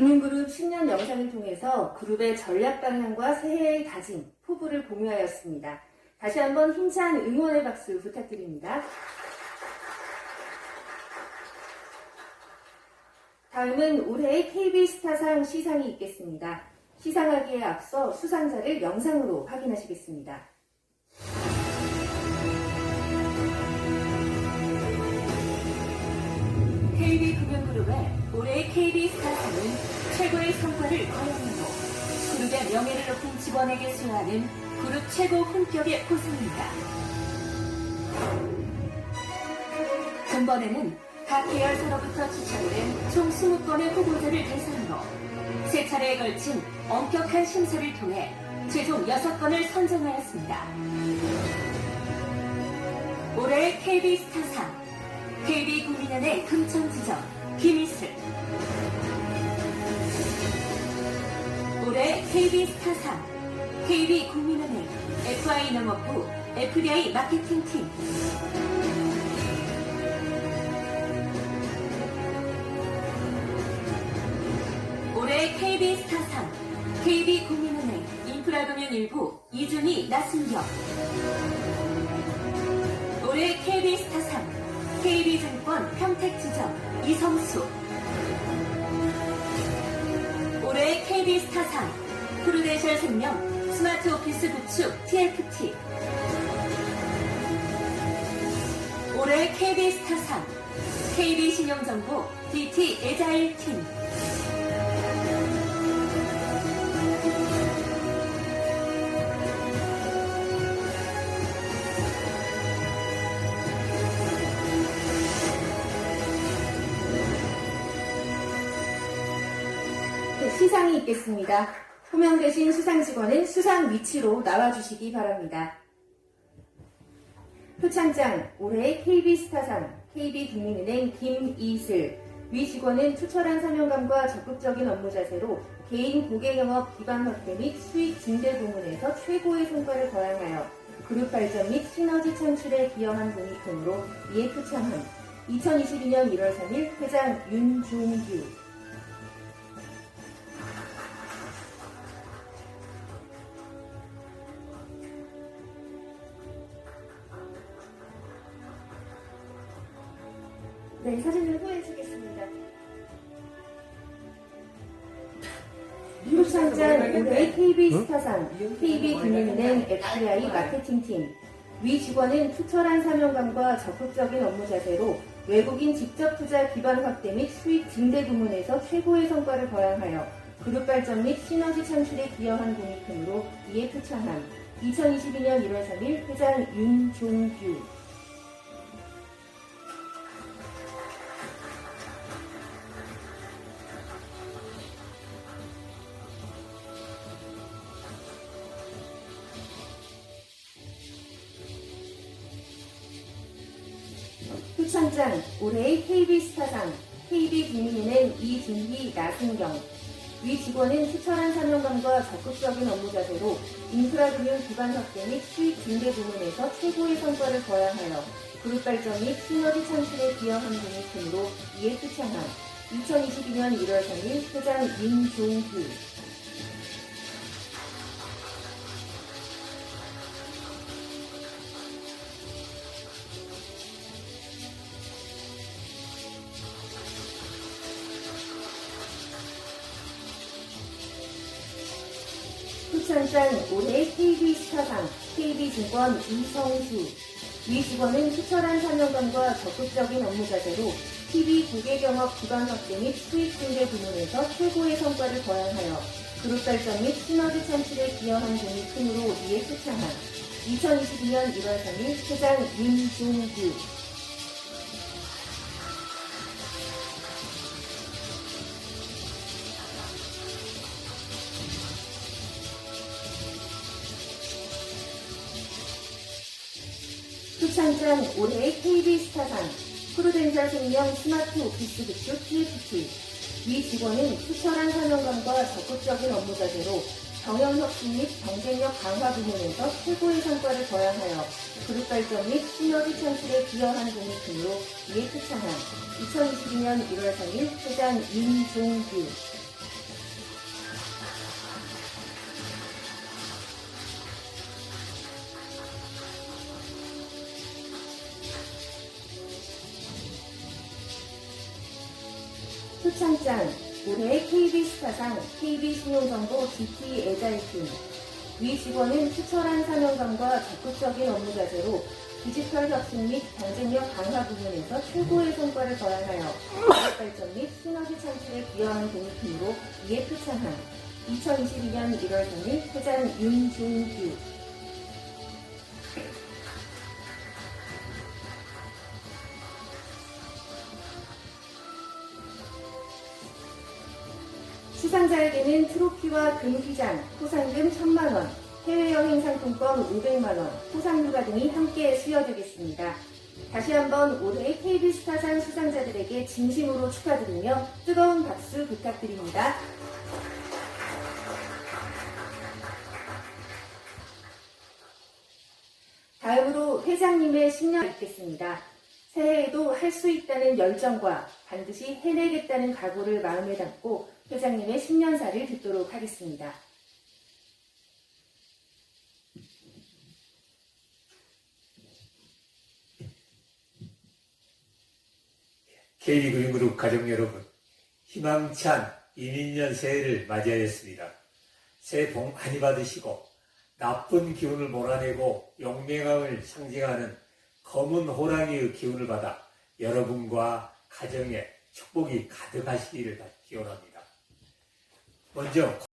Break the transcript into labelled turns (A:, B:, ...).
A: 금융그룹 10년 영상을 통해서 그룹의 전략 방향과 새해의 다짐, 포부를 공유하였습니다. 다시 한번 힘찬 응원의 박수 부탁드립니다. 다음은 올해의 KB스타상 시상이 있겠습니다. 시상하기에 앞서 수상자를 영상으로 확인하시겠습니다. KB금융그룹의 올해의 KB스타상은 최고의 성과를 거역하고 그룹의 명예를 높인 직원에게 수여하는 그룹 최고 품격의 포상입니다. 금번에는 각 계열사로부터 추천된 총 20건의 후보자를 대상으로 세 차례에 걸친 엄격한 심사를 통해 최종 6건을 선정하였습니다. 올해의 KB스타상 KB국민연의 금천지점 김희슬. 올해 KB스타상 KB국민은행 FI농업부 FDI 마케팅팀. 올해 KB스타상 KB국민은행 인프라금융 일부 이준희 나순경. 올해 KB스타상 KB증권 평택지점 이성수. 올해 KB스타상 프루덴셜 생명 스마트 오피스 구축 TFT 올해 KB스타상 KB신용정보 DT 에자일 팀 시상이 있겠습니다. 호명되신 수상직원은 수상 위치로 나와주시기 바랍니다. 표창장 올해 KB스타상 KB국민은행 김이슬 위 직원은 투철한 사명감과 적극적인 업무 자세로 개인 고객 영업 기반 확대 및 수익 증대 부문에서 최고의 성과를 거양하여 그룹 발전 및 시너지 창출에 기여한 크므로 이에 표창함 2022년 1월 3일 회장 윤종규 네, 사진을 후회해주겠습니다. 표창장 올해 KB 스타상, KB 금융은행 FDI 마케팅팀. 위 직원은 투철한 사명감과 적극적인 업무 자세로 외국인 직접 투자 기반 확대 및 수익 증대 부문에서 최고의 성과를 거양하여 그룹 발전 및 시너지 창출에 기여한 크므로 이에 표창함. 2022년 1월 3일 회장 윤종규. 표창장 올해의 KB스타상 KB국민은행 이준희 나순경. 위 직원은 투철한 사명감과 적극적인 업무 자세로 인프라 금융 기반 확대 및 수익 증대 부문에서 최고의 성과를 거양하여 그룹 발전 및 시너지 창출에 기여한 공이 크므로 이에 표창함 2022년 1월 3일 회장 윤종규 표창장 올해 KB스타상 KB증권 이성수. 위 직원은 투철한 사명감과 적극적인 업무 자세로 TV 고객 영업 기반 확대 및 수익 증대 부문에서 최고의 성과를 거양하여 그룹 발전 및 시너지 창출에 기여한 공이 크므로 이에 표창한 2022년 1월 3일 회장 윤종규 표창장 올해의 KB스타상 프루덴셜 생명 스마트 오피스 구축 TFT 위 직원은 투철한 사명감과 적극적인 업무 자세로 경영 혁신 및 경쟁력 강화 부문에서 최고의 성과를 거양하여 그룹 발전 및 시너지 창출에 기여한 크므로 이에 표창한 2022년 1월 3일 회장 윤종규 수상장 올해의 KB스타상 KB신용정보 GT 애자이팀 위 직원은 투철한 사명감과 적극적인 업무 자세로 디지털 혁신 및 경쟁력 강화 부문에서 최고의 성과를 거행하여 기업 발전 및 시너지 창출에 기여하는 공익팀으로 이에 표창한 2022년 1월 3일 회장 윤준규 수상자에게는 트로피와 금휘장, 포상금 1천만원, 해외여행 상품권 500만원, 포상휴가 등이 함께 수여되겠습니다. 다시 한번 올해 KB스타상 수상자들에게 진심으로 축하드리며 뜨거운 박수 부탁드립니다. 다음으로 회장님의 신년 읽겠습니다. 새해에도 할 수 있다는 열정과 반드시 해내겠다는 각오를 마음에 담고 회장님의 신년사를 듣도록 하겠습니다.
B: KB그린그룹 가족 여러분, 희망찬 이민년 새해를 맞이하였습니다. 새해 복 많이 받으시고 나쁜 기운을 몰아내고 용맹함을 상징하는 검은 호랑이의 기운을 받아 여러분과 가정에 축복이 가득하시기를 기원합니다. 我就。